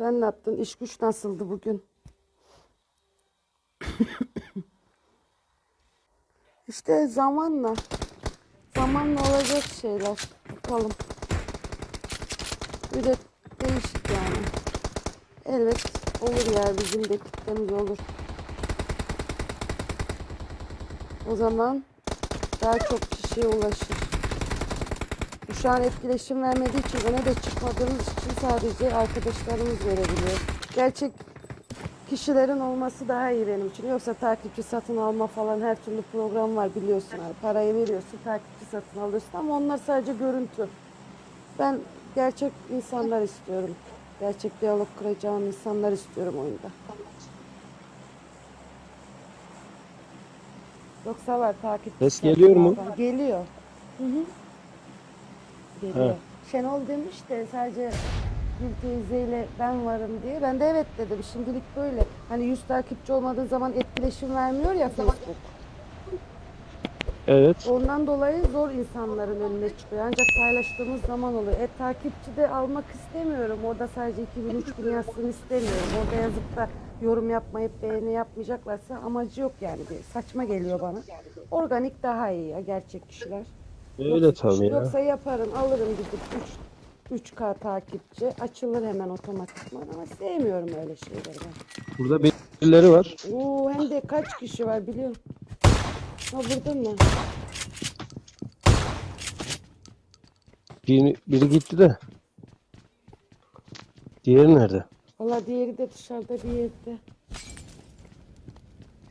Sen ne yaptın? İş güç nasıldı bugün? İşte zamanla. Zamanla olacak şeyler. Bakalım. De değişik yani. Elbet olur ya bizim de kitlemiz olur. O zaman daha çok kişiye ulaşır. Şu an etkileşim vermediği için öne de çıkmadığımız için sadece arkadaşlarımız verebiliyor. Gerçek kişilerin olması daha iyi benim için. Yoksa takipçi satın alma falan her türlü program var biliyorsun. Hani parayı veriyorsun takipçi satın alıyorsun ama onlar sadece görüntü. Ben gerçek insanlar istiyorum. Gerçek diyalog kuracağım insanlar istiyorum oyunda. Yoksa var takipçi Ses geliyor mu? Geliyor. Hı hı. Geliyor. He. Şenol demiş de sadece Gül teyzeyle ben varım diye. Ben de evet dedim. Şimdilik böyle. Hani 100 takipçi olmadığı zaman etkileşim vermiyor ya Facebook. Evet. Ondan dolayı zor insanların önüne çıkıyor. Ancak paylaştığımız zaman oluyor. E takipçi de almak istemiyorum. Orada sadece 2000 3000 yazsın istemiyorum. Orada yazıp da yorum yapmayıp beğeni yapmayacaklarsa amacı yok yani. Bir saçma geliyor bana. Organik daha iyi ya gerçek kişiler. Öyle tabii ya. Yoksa yaparım alırım gidip 3 3K takipçi açılır hemen otomatikman ama sevmiyorum öyle şeyleri ben. Burada birileri var. Oo hem de kaç kişi var biliyorum. Ha burada mı? Biri, biri gitti de. Diğeri nerede? Valla diğeri de dışarıda bir yerde.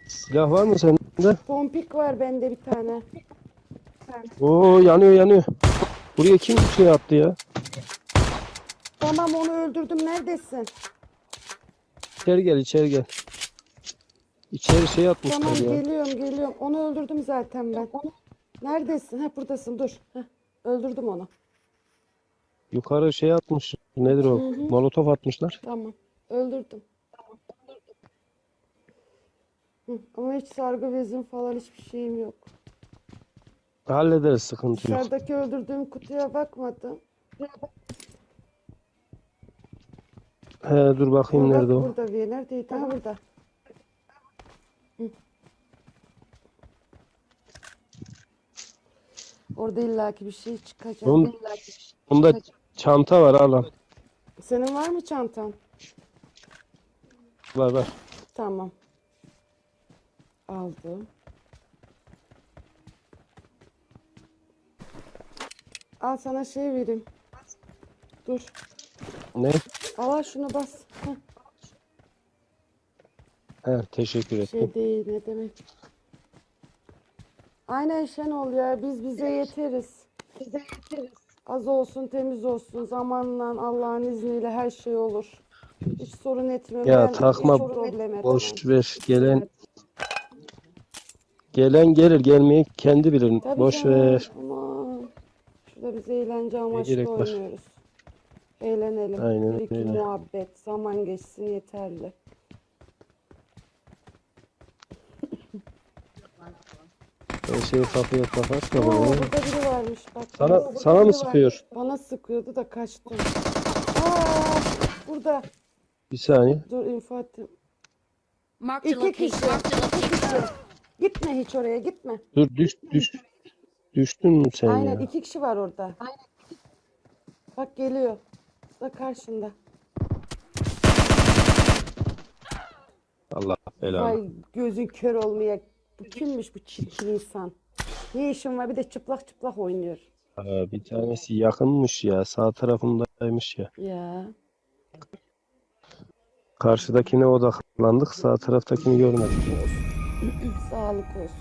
Silah var mı sende? Pompik var bende bir tane. Oo yanıyor yanıyor. Buraya kim şey attı ya? Tamam onu öldürdüm neredesin? İçeri gel içeri gel. İçeri şey atmışlar Tamam ya. geliyorum geliyorum. Onu öldürdüm zaten ben. Neredesin? Ha buradasın dur. Heh, öldürdüm onu. Yukarı şey atmış. Nedir o? Molotof atmışlar. Tamam. Öldürdüm. Hı, ama hiç sargı bezim falan hiçbir şeyim yok. Hallederiz sıkıntı yok. Dışarıdaki öldürdüğüm kutuya bakmadım. He dur bakayım Bak nerede o? burada bir neredeydi? Ha burada. Hı. Orada illaki bir şey çıkacak. Onun- illaki bir şey Bunda çıkacak. çanta var al al. Senin var mı çantan? Var var. Tamam. Aldım. Al sana şey vereyim. Dur. Ne? Al şunu bas. Heh, He teşekkür ettim. şey değil ne demek. Aynen Şenol ya biz bize yeteriz. Bize yeteriz. Az olsun temiz olsun zamanla Allah'ın izniyle her şey olur. Hiç sorun etmiyorum. Ya Ben takma, etmem. Boş ver gelen gelen gelir gelmeyi kendi bilir. Tabii Boş canım, ver. Biz eğlence amaçlı gerek var? oynuyoruz. Eğlenelim. Aynen Bir iki öyle. muhabbet. Zaman geçsin yeterli. Ben şey kapıya kapatma Oo, bana. burada biri varmış bak. Sana Burada sana biri mı var. sıkıyor? Bana sıkıyordu da kaçtım. Aa, burada. Bir saniye. Dur info atayım. Marked a İki kişi. location. Marked a İki kişi. location. Gitme hiç oraya gitme. Dur düş düş. Düştün mü sen Aynen ya? iki kişi var orada. Bak geliyor. Da karşında. Allah belanı. Ay gözün kör olmaya. Bu kimmiş bu çirkin insan? Ne işin var bir de çıplak çıplak oynuyor. Aa, bir tanesi yakınmış ya. Sağ tarafındaymış ya. Ya. Karşıdakine odaklandık. Sağ taraftakini görmedik. Sağlık olsun.